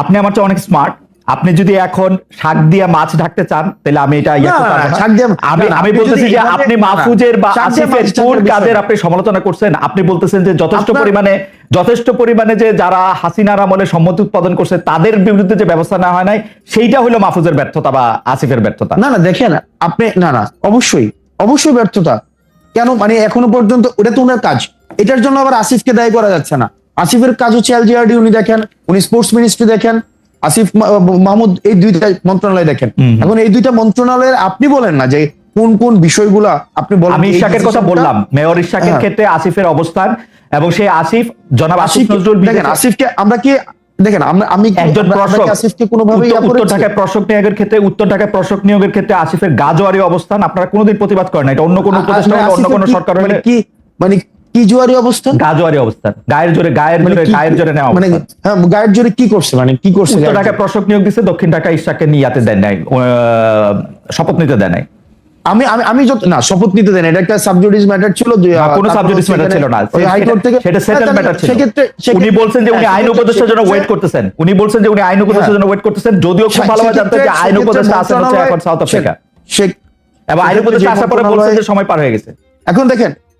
আপনি আমার চেয়ে অনেক স্মার্ট আপনি যদি এখন শাক দিয়ে মাছ ঢাকতে চান তাহলে আমি এটা আমি আমি বলতেছি যে আপনি মাহফুজের বা আসিফের কোন কাজের আপনি সমালোচনা করছেন আপনি বলতেছেন যে যথেষ্ট পরিমাণে যথেষ্ট পরিমাণে যে যারা হাসিনার আমলে সম্মতি উৎপাদন করছে তাদের বিরুদ্ধে যে ব্যবস্থা নেওয়া হয় নাই সেইটা হলো মাহফুজের ব্যর্থতা বা আসিফের ব্যর্থতা। না না দেখেন আপনি না না অবশ্যই অবশ্যই ব্যর্থতা। কেন? মানে এখনও পর্যন্ত ওটা তো ওনার কাজ। এটার জন্য আবার আসিফকে দায়ী করা যাচ্ছে না। আসিফের কাজ হচ্ছে এলজিআরডি উনি দেখেন উনি স্পোর্টস মিনিস্ট্রি দেখেন আসিফ মাহমুদ এই দুইটা মন্ত্রণালয় দেখেন। এখন এই দুইটা মন্ত্রণালয়ের আপনি বলেন না যে কোন কোন বিষয়গুলা আপনি বলেন আমি ইশাকের কথা বললাম মেয়র ইশাকের হ্যাঁ। ক্ষেত্রে আসিফের অবস্থান এবং সেই আসিফ জনাব আসিফ নজরুল দেখেন আসিফকে আমরা কি দেখেন আমরা আমি একজন প্রশক আসিফকে কোনোভাবে উত্তর-? ঢাকায় প্রশক নিয়োগের ক্ষেত্রে উত্তর ঢাকায় প্রশক নিয়োগের ক্ষেত্রে আসিফের গাজোয়ারি অবস্থান আপনারা কোনোদিন প্রতিবাদ করেন না এটা অন্য কোনো উপদেষ্টা মানে অন্য কোনো সরকার মানে হলে কি মানে কি জুয়ারি অবস্থা গাজোয়ারি অবস্থান। গায়ের জোরে গায়ের মানে জোরে গায়ের জোরে নেওয়া মানে হ্যাঁ গায়ের জোরে কি করছে মানে? কি করছে ঢাকায় প্রশক নিয়োগ দিচ্ছে দক্ষিণ ঢাকায় ইশাককে নিয়াতে দেন নাই শপথ নিতে দেয় নাই। আমি আমি আমি যত না শপথ নিতে দেন এটা একটা সাবজুডিস ম্যাটার ছিল কোনো তারপর ম্যাটার ছিল না। হাইকোর্ট থেকে সেটা সেটেল ম্যাটার ছিল। সেক্ষেত্রে উনি বলছেন যে উনি আইন উপদেষ্টার জন্য ওয়েট করতেছেন। উনি বলছেন যে উনি আইন উপদেষ্টার জন্য ওয়েট করতেছেন যদিও খুব ভালোভাবে জানতেন যে আইন উপদেষ্টা আছেন হচ্ছে এখন সাউথ আফ্রিকা এবং আইন উপদেষ্টা আসার পরে বলছেন যে সময় পার হয়ে গেছে। এখন দেখেন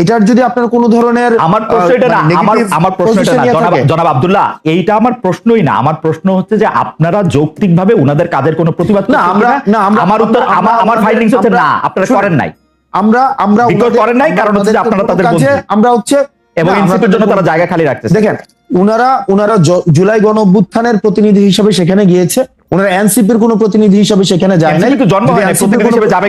এটার যদি আপনার কোনো ধরনের আমার প্রশ্ন এটা না মানে আমার আমার প্রশ্ন এটা না জনাব জনাব আব্দুল্লাহ এইটা আমার প্রশ্নই না আমার প্রশ্ন হচ্ছে যে আপনারা যৌক্তিকভাবে উনাদের কাজের কোনো প্রতিবাদ না, আমরা- না, আমরা- আমার উত্তর আমার আমার ফাইন্ডিংস হচ্ছে না আপনারা করেন নাই। আমরা আমরা ওনাদের- করেন নাই, কারণ হচ্ছে যে আপনারা তাদের বন্ধু। আমরা হচ্ছে এবং না, ইনস্টিটিউটের জন্য তারা জায়গা খালি রাখতেছে। দেখেন উনারা উনারা জুলাই গণ অভ্যুত্থানের প্রতিনিধি হিসেবে সেখানে গিয়েছে। ওনারা এনসিপির কোনো প্রতিনিধি হিসেবে সেখানে যায় তো জন্ম হয় হিসেবে যাবে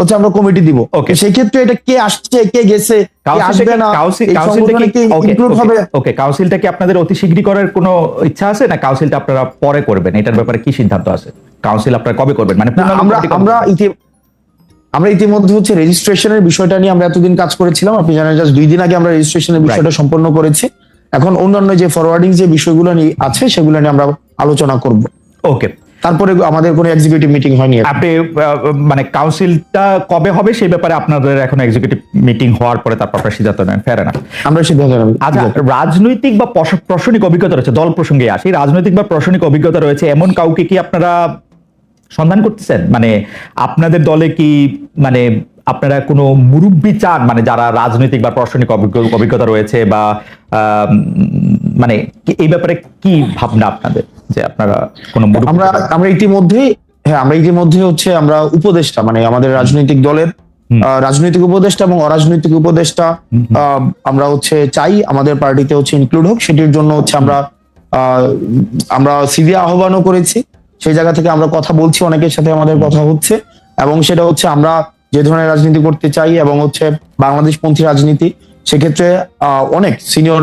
হচ্ছে আমরা কমিটি দিব। Okay. সেই ক্ষেত্রে এটা কে আসছে কে গেছে আসবে না এই সংগঠনে কে include হবে? ওকে কাউন্সিলটা কি আপনাদের অতি শীঘ্রই করার কোনো ইচ্ছা আছে না কাউন্সিলটা আপনারা পরে করবেন? এটার ব্যাপারে কি সিদ্ধান্ত আছে? কাউন্সিল আপনারা কবে করবেন? মানে আমরা আমরা আমরা ইতিমধ্যে হচ্ছে রেজিস্ট্রেশনের বিষয়টা নিয়ে আমরা এতদিন কাজ করেছিলাম। আপনি জানেন জাস্ট দুই দিন আগে আমরা রেজিস্ট্রেশনের বিষয়টা সম্পন্ন করেছি। এখন অন্যান্য যে ফরওয়ার্ডিং যে বিষয়গুলো নিয়ে আছে সেগুলো নিয়ে আমরা আলোচনা করব। ওকে তারপরে আমাদের কোনো এক্সিকিউটিভ মিটিং হয়নি আপনি মানে কাউন্সিলটা কবে হবে সেই ব্যাপারে আপনাদের এখন এক্সিকিউটিভ মিটিং হওয়ার পরে তারপর আপনারা সিদ্ধান্ত নেন। ফেরে না আমরা সিদ্ধান্ত নেব। আচ্ছা রাজনৈতিক বা প্রশ- প্রশাসনিক অভিজ্ঞতা রয়েছে দল প্রসঙ্গে আসি। রাজনৈতিক বা প্রশাসনিক অভিজ্ঞতা রয়েছে এমন কাউকে কি আপনারা সন্ধান করতেছেন? মানে আপনাদের দলে কি মানে আপনারা কোনো মুরব্বী চান? মানে যারা রাজনৈতিক বা প্রশাসনিক অভিজ্ঞ- অভিজ্ঞতা রয়েছে বা আহ, মানে এই ব্যাপারে কি ভাবনা আপনাদের? যে আপনারা কোনো আমরা আমরা ইতিমধ্যেই হ্যাঁ আমরা ইতিমধ্যে হচ্ছে আমরা উপদেষ্টা মানে আমাদের রাজনৈতিক দলের রাজনৈতিক উপদেষ্টা এবং অরাজনৈতিক উপদেষ্টা আমরা হচ্ছে চাই আমাদের পার্টিতে হচ্ছে ইনক্লুড হোক। সেটির জন্য হচ্ছে আমরা আমরা সিভি আহ্বানও করেছি। সেই জায়গা থেকে আমরা কথা বলছি অনেকের সাথে আমাদের কথা হচ্ছে। এবং সেটা হচ্ছে আমরা যে ধরনের রাজনীতি করতে চাই এবং হচ্ছে বাংলাদেশ পন্থী রাজনীতি সেক্ষেত্রে আহ, অনেক সিনিয়র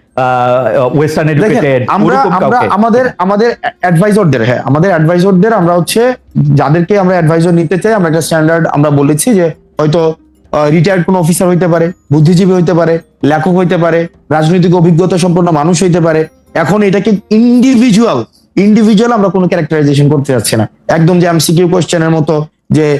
ওয়েস্টার্ন এডুকেটেড আমরা আমরা আমাদের আমাদের অ্যাডভাইজরদের হ্যাঁ আমাদের অ্যাডভাইজরদের আমরা হচ্ছে যাদেরকে আমরা অ্যাডভাইজর নিতে চাই আমরা একটা স্ট্যান্ডার্ড আমরা বলেছি যে হয়তো রিটায়ার্ড কোনো অফিসার হইতে পারে বুদ্ধিজীবী হইতে পারে লেখক হইতে পারে রাজনৈতিক অভিজ্ঞতা সম্পন্ন মানুষ হইতে পারে। এখন এটাকে ইন্ডিভিজুয়াল ইন্ডিভিজুয়াল আমরা কোনো ক্যারেক্টারাইজেশন করতে যাচ্ছি না। একদম যে এমসিকিউ কোশ্চেনের মতো যে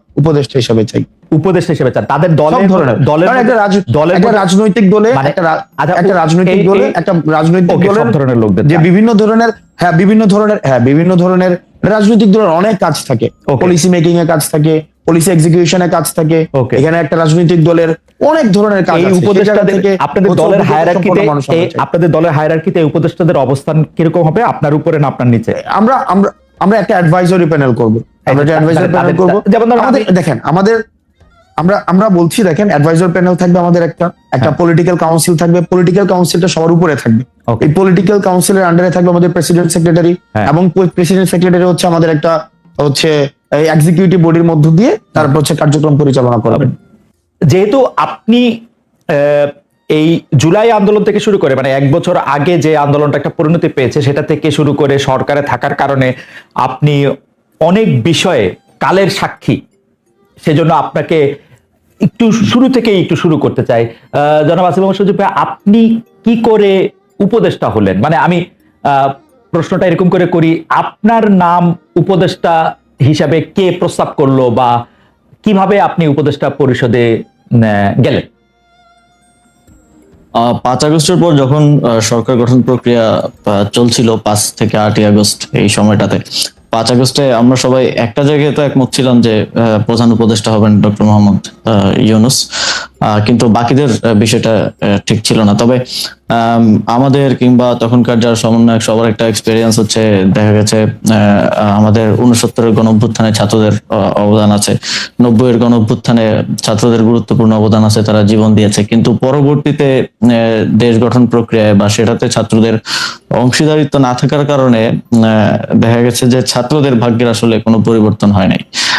উপদেষ্টা হিসাবে চাই। উপদেষ্টা হিসেবে চান। তাদের দলের ধরনের। দলের একটা দলের একটা রাজনৈতিক দলে মানে- একটা আচ্ছা, একটা রাজনৈতিক দলে একটা রাজনৈতিক দলের ধরনের লোকদের যে বিভিন্ন ধরনের হ্যাঁ বিভিন্ন ধরনের হ্যাঁ বিভিন্ন ধরনের রাজনৈতিক দলের অনেক কাজ থাকে. পলিসি মেকিং এ কাজ থাকে পলিসি এক্সিকিউশনে কাজ থাকে. এখানে একটা রাজনৈতিক দলের অনেক ধরনের কাজ এই উপদেষ্টাদের থেকে আপনাদের দলের হায়ারার্কিতে মানুষ আপনাদের দলের হায়ারার্কিতে উপদেষ্টাদের অবস্থান কীরকম হবে? আপনার উপরে না আপনার নিচে? আমরা আমরা আমরা একটা অ্যাডভাইজরি প্যানেল করব। আমরা অ্যাডভাইজরি প্যানেল করব। যেমন আমাদের দেখেন আমাদের আমরা আমরা বলছি দেখেন অ্যাডভাইজর প্যানেল থাকবে আমাদের একটা একটা হ্যাঁ। পলিটিক্যাল কাউন্সিল থাকবে। পলিটিক্যাল কাউন্সিলটা সবার উপরে থাকবে। এই পলিটিক্যাল কাউন্সিলের আন্ডারে থাকবে আমাদের প্রেসিডেন্ট সেক্রেটারি হ্যাঁ। এবং প্রেসিডেন্ট সেক্রেটারি হচ্ছে আমাদের একটা হচ্ছে এক্সিকিউটিভ বডির মধ্য দিয়ে তারপর হচ্ছে কার্যক্রম পরিচালনা করবেন যেহেতু আপনি এই জুলাই আন্দোলন থেকে শুরু করে মানে এক বছর আগে যে আন্দোলনটা একটা পরিণতি পেয়েছে সেটা থেকে শুরু করে সরকারে থাকার কারণে আপনি অনেক বিষয়ে কালের সাক্ষী। সেজন্য আপনাকে একটু শুরু থেকেই একটু শুরু করতে চাই। জনাব আসিফ সজীব ভাই, আপনি কি করে উপদেষ্টা হলেন? মানে আমি প্রশ্নটা এরকম করে করি আপনার নাম উপদেষ্টা হিসাবে কে প্রস্তাব করল বা কীভাবে আপনি উপদেষ্টা পরিষদে গেলেন? পাঁচ আগস্টের পর যখন সরকার গঠন প্রক্রিয়া চলছিল পাঁচ থেকে আটই আগস্ট এই সময়টাতে পাঁচ আগস্টে আমরা সবাই একটা জায়গায় তো একমত ছিলাম যে প্রধান উপদেষ্টা হবেন ডক্টর মোহাম্মদ ইউনুস। কিন্তু বাকিদের বিষয়টা ঠিক ছিল না। তবে আম, আমাদের কিংবা তখনকার যারা সমন্বয়ক সবার একটা এক্সপিরিয়েন্স হচ্ছে দেখা গেছে আমাদের উনসত্তরের গণ অভ্যুত্থানে ছাত্রদের অবদান আছে। নব্বইয়ের গণ অভ্যুত্থানে ছাত্রদের গুরুত্বপূর্ণ অবদান আছে তারা জীবন দিয়েছে। কিন্তু পরবর্তীতে দেশ গঠন প্রক্রিয়ায় বা সেটাতে ছাত্রদের অংশীদারিত্ব না থাকার কারণে দেখা গেছে যে ছাত্রদের ভাগ্যের আসলে কোনো পরিবর্তন হয় নাই।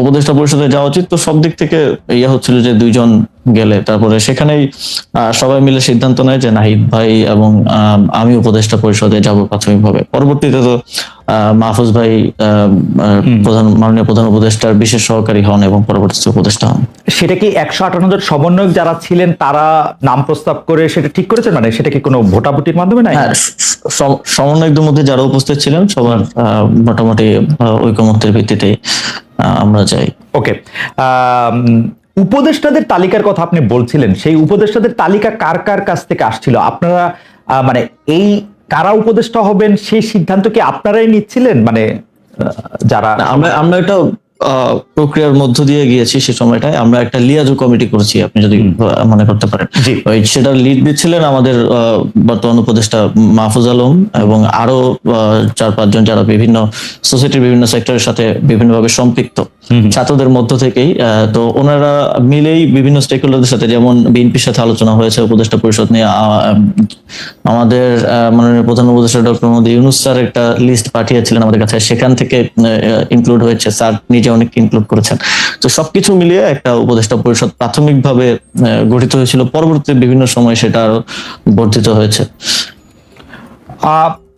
উপদেষ্টা পরিষদে যাওয়া উচিত। তো সব দিক থেকে ইয়ে হচ্ছিল যে দুইজন গেলে। তারপরে সেখানেই সবাই মিলে সিদ্ধান্ত নেয় যে নাহিদ ভাই এবং আমি উপদেষ্টা পরিষদে যাব প্রাথমিকভাবে। পরবর্তীতে তো মাহফুজ ভাই প্রধান মাননীয় প্রধান উপদেষ্টার বিশেষ সহকারী হন এবং পরবর্তীতে উপদেষ্টা হন। সেটা কি একশো আটান্ন জন সমন্বয়ক যারা ছিলেন তারা নাম প্রস্তাব করে সেটা ঠিক করেছেন? মানে সেটা কি কোনো ভোটাভুটির মাধ্যমে না হ্যাঁ সমন্বয়কদের মধ্যে যারা উপস্থিত ছিলেন সবার মোটামুটি ঐকমত্যের ভিত্তিতে আহ, আমরা যাই। ওকে উপদেষ্টাদের তালিকার কথা আপনি বলছিলেন সেই উপদেষ্টাদের তালিকা কার কার কাছ থেকে আসছিল? আপনারা মানে এই কারা উপদেষ্টা হবেন সেই সিদ্ধান্ত কি আপনারাই নিচ্ছিলেন? মানে যারা আমরা আমরা একটা প্রক্রিয়ার মধ্য দিয়ে গিয়েছি সে সময়টায়। আমরা একটা লিয়াজু কমিটি করছি আপনি যদি মনে করতে পারেন। ওই সেটা লিড দিচ্ছিলেন আমাদের বর্তমান উপদেষ্টা মাহফুজ আলম এবং আরও আহ, চার পাঁচজন যারা বিভিন্ন সোসাইটির বিভিন্ন সেক্টরের সাথে বিভিন্নভাবে সম্পৃক্ত। ছাত্রদের মধ্য থেকেই তো ওনারা মিলেই বিভিন্ন স্টেক হোল্ডারদের সাথে যেমন বিএনপির সাথে আলোচনা হয়েছে উপদেষ্টা পরিষদ নিয়ে আমাদের মাননীয় প্রধান উপদেষ্টা ডক্টর মোদী ইউনুস স্যার একটা লিস্ট পাঠিয়েছিলেন আমাদের কাছে সেখান থেকে ইনক্লুড হয়েছে স্যার নিজে অনেক ইনক্লুড করেছেন। তো সবকিছু মিলিয়ে একটা উপদেষ্টা পরিষদ প্রাথমিকভাবে গঠিত হয়েছিল পরবর্তী বিভিন্ন সময় সেটা আরও বর্ধিত হয়েছে। আহ,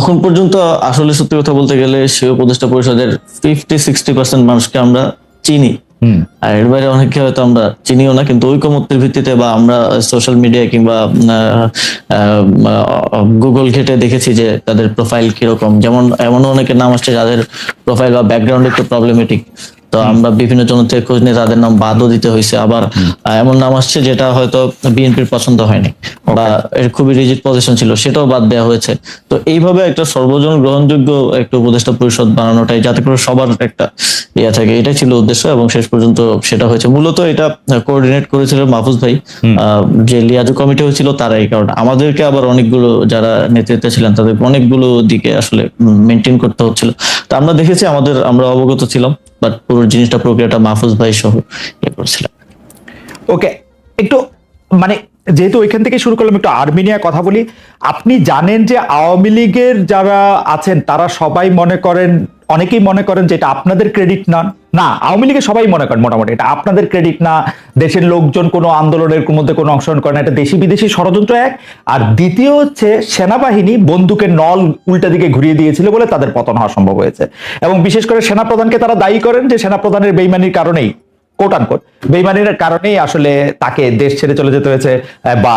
এখন পর্যন্ত আসলে সত্যি কথা বলতে গেলে সেই উপদেষ্টা পরিষদের ফিফটি সিক্সটি পার্সেন্ট মানুষকে আমরা চিনি। আর এর বাইরে অনেককে হয়তো আমরা চিনিও না কিন্তু ঐকমত্যের ভিত্তিতে বা আমরা সোশ্যাল মিডিয়া কিংবা গুগল ঘেটে দেখেছি যে তাদের প্রোফাইল কীরকম। যেমন এমনও অনেকের নাম আসছে যাদের প্রোফাইল বা ব্যাকগ্রাউন্ড একটু প্রবলেমেটিক তো আমরা বিভিন্ন জন থেকে খোঁজ নিয়ে তাদের নাম বাদও দিতে হয়েছে। আবার এমন নাম আসছে যেটা হয়তো বিএনপির পছন্দ হয়নি বা এর খুবই রিজিট পজিশন ছিল সেটাও বাদ দেওয়া হয়েছে। তো এইভাবে একটা সর্বজন গ্রহণযোগ্য একটা উপদেষ্টা পরিষদ বানানোটাই যাতে করে সবার একটা ইয়া থাকে এটাই ছিল উদ্দেশ্য এবং শেষ পর্যন্ত সেটা হয়েছে। মূলত এটা কোঅর্ডিনেট করেছিল মাহফুজ ভাই আহ, যে লিয়াজু কমিটি হয়েছিল তারাই কারণ। আমাদেরকে আবার অনেকগুলো যারা নেতৃত্বে ছিলেন তাদের অনেকগুলো দিকে আসলে মেনটেন করতে হচ্ছিল। তো আমরা দেখেছি আমাদের আমরা অবগত ছিলাম। বাট পুরো জিনিসটা প্রক্রিয়াটা মাহফুজ ভাই সহ ইয়ে করছিলেন। ওকে একটু মানে যেহেতু ওইখান থেকে শুরু করলাম একটু আর্মেনিয়া কথা বলি, আপনি জানেন যে আওয়ামী লীগের যারা আছেন, তারা সবাই মনে করেন অনেকেই মনে করেন যে এটা আপনাদের ক্রেডিট না না, আওয়ামী লীগের সবাই মনে করেন মোটামুটি, এটা আপনাদের ক্রেডিট না, দেশের লোকজন কোনো আন্দোলনের মধ্যে কোনো অংশগ্রহণ করে না, এটা দেশি বিদেশি ষড়যন্ত্র এক। আর দ্বিতীয় হচ্ছে সেনাবাহিনী বন্দুকের নল উল্টা দিকে ঘুরিয়ে দিয়েছিল বলে তাদের পতন হওয়া সম্ভব হয়েছে। এবং বিশেষ করে সেনাপ্রধানকে তারা দায়ী করেন যে সেনাপ্রধানের বেইমানির কারণেই কোট আনকোট বেইমানির কারণেই আসলে তাকে দেশ ছেড়ে চলে যেতে হয়েছে বা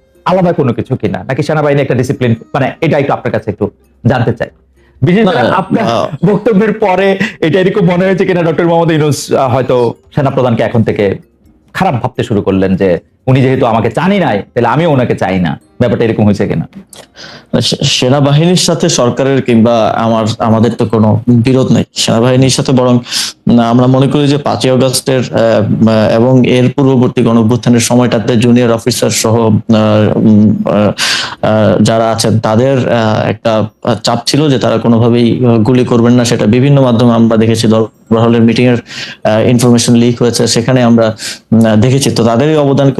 আলাদা কোনো কিছু কিনা? নাকি সেনাবাহিনী একটা ডিসিপ্লিন মানে এটা একটু আপনার কাছে একটু জানতে চাই। বিশেষ করে আপনার বক্তব্যের পরে এটা এরকম মনে হয়েছে কিনা? ডক্টর মোহাম্মদ ইউনুস হয়তো হয়তো সেনাপ্রধানকে এখন থেকে খারাপ ভাবতে শুরু করলেন যে উনি যেহেতু আমাকে চানি নাই, তাহলে আমিও ওনাকে চাই না। ব্যাপারটা এরকম হয়েছে কিনা? সেনাবাহিনীর সাথে সরকারের কিংবা আমার, আমাদের তো কোনো বিরোধ নেই। সেনাবাহিনীর সাথে বরং আমরা মনে করি যে পাঁচই অগস্টের এবং এর পূর্ববর্তী গণঅভ্যুত্থানের সময়টাতে জুনিয়র অফিসার সহ যারা আছেন, তাদের একটা চাপ ছিল যে তারা কোনোভাবেই গুলি করবেন না। সেটা বিভিন্ন মাধ্যমে আমরা দেখেছি। দরবারের মিটিং এর ইনফরমেশন লিক হয়েছে। সেখানে আমরা দেখেছি। তো তাদেরই অবদানকে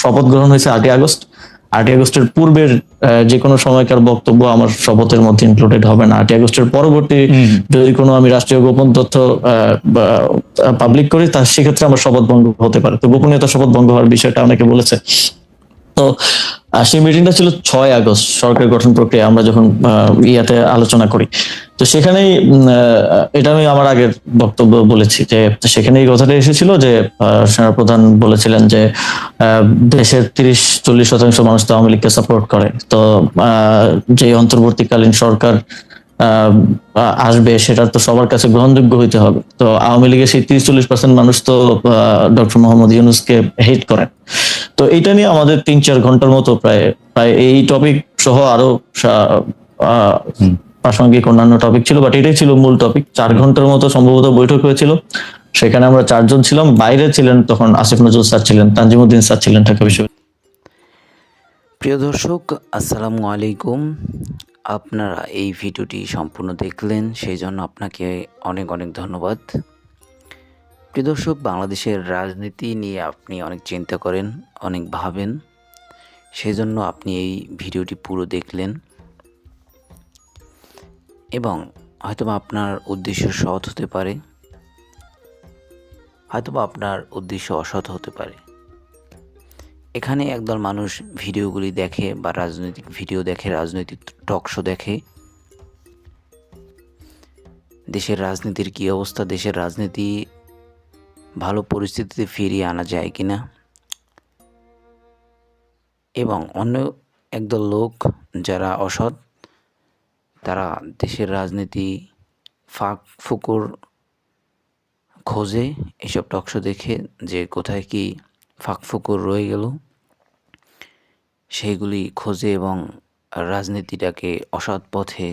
শপথ গ্রহণ হয়েছে আটই আগস্ট। আটই আগস্টের পূর্বের যে কোনো সময়কার বক্তব্য আমার শপথের মধ্যে ইনক্লুডেড হবে না। আটই আগস্টের পরবর্তী যদি কোনো আমি রাষ্ট্রীয় গোপন তথ্য পাবলিক করি তার সেক্ষেত্রে আমার শপথ ভঙ্গ হতে পারে। তো গোপনীয়তা শপথ ভঙ্গ হওয়ার বিষয়টা অনেকে বলেছে। তো সেই মিটিংটা ছিল ছয় আগস্ট সরকার গঠন প্রক্রিয়া। আমরা যখন ইয়াতে আলোচনা করি তো সেখানেই এটা আমি আমার আগের বক্তব্য বলেছি যে সেখানে এই কথাটা এসেছিল যে সেনাপ্রধান বলেছিলেন যে দেশের তিরিশ, চল্লিশ শতাংশ মানুষ তো আওয়ামী লীগকে সাপোর্ট করে। তো যে অন্তর্বর্তীকালীন সরকার আসবে সেটা তো সবার কাছে গ্রহণযোগ্য হইতে হবে। তো আওয়ামী লীগের সেই তিরিশ, চল্লিশ পার্সেন্ট মানুষ তো ডক্টর মোহাম্মদ ইউনুসকে হেট করেন তো এটা নিয়ে আমাদের তিন, চার ঘণ্টার মতো প্রায় প্রায় এই টপিক সহ আরও প্রাসঙ্গিক অন্যান্য টপিক ছিল বাট এটাই ছিল মূল টপিক চার ঘণ্টার মতো সম্ভবত বৈঠক হয়েছিল। সেখানে আমরা চারজন ছিলাম। বাইরে ছিলেন তখন আসিফ নজরুল স্যার ছিলেন, তানজিমুদ্দিন স্যার ছিলেন ঢাকা বিশ্ববিদ্যালয় প্রিয় দর্শক, আসসালামু আলাইকুম। আপনারা এই ভিডিওটি সম্পূর্ণ দেখলেন সেই জন্য আপনাকে অনেক অনেক ধন্যবাদ। প্রিয় দর্শক, বাংলাদেশের রাজনীতি নিয়ে আপনি অনেক চিন্তা করেন, অনেক ভাবেন সেই জন্য আপনি এই ভিডিওটি পুরো দেখলেন। এবং হয়তোবা আপনার উদ্দেশ্য সৎ হতে পারে, হয়তোবা আপনার উদ্দেশ্য অসৎ হতে পারে। এখানে একদল মানুষ ভিডিওগুলি দেখে বা রাজনৈতিক, ভিডিও দেখে, রাজনৈতিক টক শো দেখে। দেশের রাজনীতির কী অবস্থা? দেশের রাজনীতি ভালো পরিস্থিতিতে ফিরিয়ে আনা যায় কি না এবং অন্য একদল লোক যারা অসৎ তারা দেশের রাজনীতি, ফাঁক, ফুকুর খোঁজে এসব টকশো দেখে যে কোথায় কি ফাঁক, ফুকুর রয়ে গেল, সেইগুলি খোঁজে এবং রাজনীতিটাকে অসৎ পথে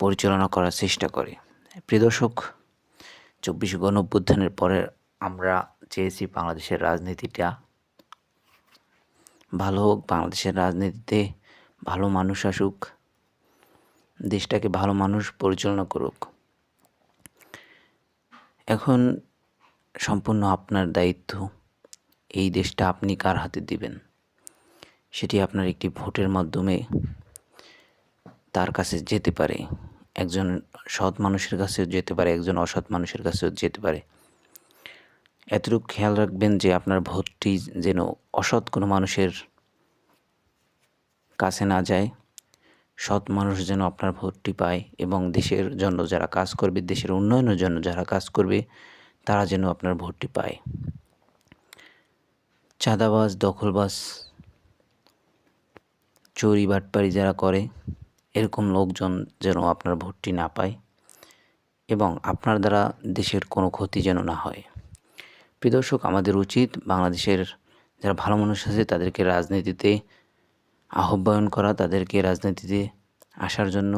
পরিচালনা করার চেষ্টা করে। প্রিয় দর্শক, চব্বিশ গণ পরে আমরা চেয়েছি বাংলাদেশের রাজনীতিটা ভালো হোক, বাংলাদেশের রাজনীতিতে ভালো মানুষ আসুক দেশটাকে ভালো মানুষ পরিচালনা করুক। এখন সম্পূর্ণ আপনার দায়িত্ব, এই দেশটা আপনি কার হাতে দিবেন? সেটি আপনার একটি ভোটের মাধ্যমে তার কাছে যেতে পারে। একজন সৎ মানুষের কাছেও যেতে পারে, একজন অসৎ মানুষের কাছেও যেতে পারে। এতটুকু খেয়াল রাখবেন যে আপনার ভোটটি যেন অসৎ কোনো মানুষের কাছে না যায়। সৎ মানুষ যেন আপনার ভোটটি পায় এবং দেশের জন্য যারা কাজ করবে, দেশের উন্নয়নের জন্য যারা কাজ করবে, তারা যেন আপনার ভোটটি পায়। চাঁদাবাজ, দখলবাজ, চুরি, বাটপারি যারা করে, এরকম লোকজন যেন আপনার ভোটটি না পায় এবং আপনার দ্বারা দেশের কোনো ক্ষতি যেন না হয়। প্রিয় দর্শক, আমাদের উচিত বাংলাদেশের যারা ভালো মানুষ আছে, তাদেরকে রাজনীতিতে আহ্বায়ন করা তাদেরকে রাজনীতিতে আসার জন্য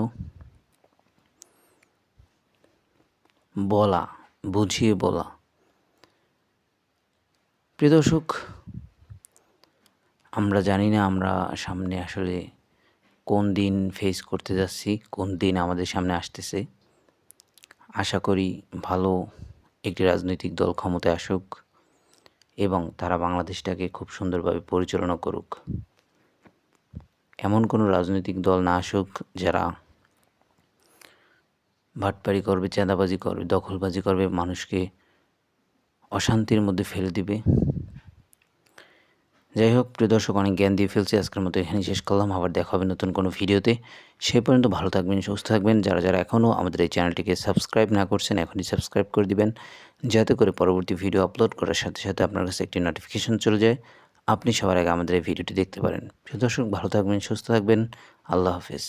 বলা, বুঝিয়ে বলা। প্রিয় দর্শক, আমরা জানি না আমরা সামনে আসলে কোন দিন ফেস করতে যাচ্ছি, কোন দিন আমাদের সামনে আসতেছে। আশা করি ভালো একটি রাজনৈতিক দল ক্ষমতায় আসুক এবং তারা বাংলাদেশটাকে খুব সুন্দরভাবে পরিচালনা করুক। এমন কোনো রাজনৈতিক দল না আসুক যারা ভাটপাড়ি করবে, চাঁদাবাজি করবে, দখলবাজি করবে, মানুষকে অশান্তির মধ্যে ফেলে দিবে। যাই হোক, প্রিয় দর্শক, অনেক জ্ঞান দিয়ে ফেলছি। আজকের মতো এখানে শেষ করলাম। আবার দেখা হবে নতুন কোনো ভিডিওতে। সে পর্যন্ত ভালো থাকবেন, সুস্থ থাকবেন। যারা যারা এখনও আমাদের এই চ্যানেলটিকে সাবস্ক্রাইব না করছেন, এখনই সাবস্ক্রাইব করে দিবেন। যাতে করে পরবর্তী ভিডিও আপলোড করার সাথে সাথে আপনার কাছে একটি নোটিফিকেশন চলে যায়। আপনি সবার আগে আমাদের এই ভিডিওটি দেখতে পারেন। প্রিয় দর্শক, ভালো থাকবেন, সুস্থ থাকবেন। আল্লাহ হাফেজ।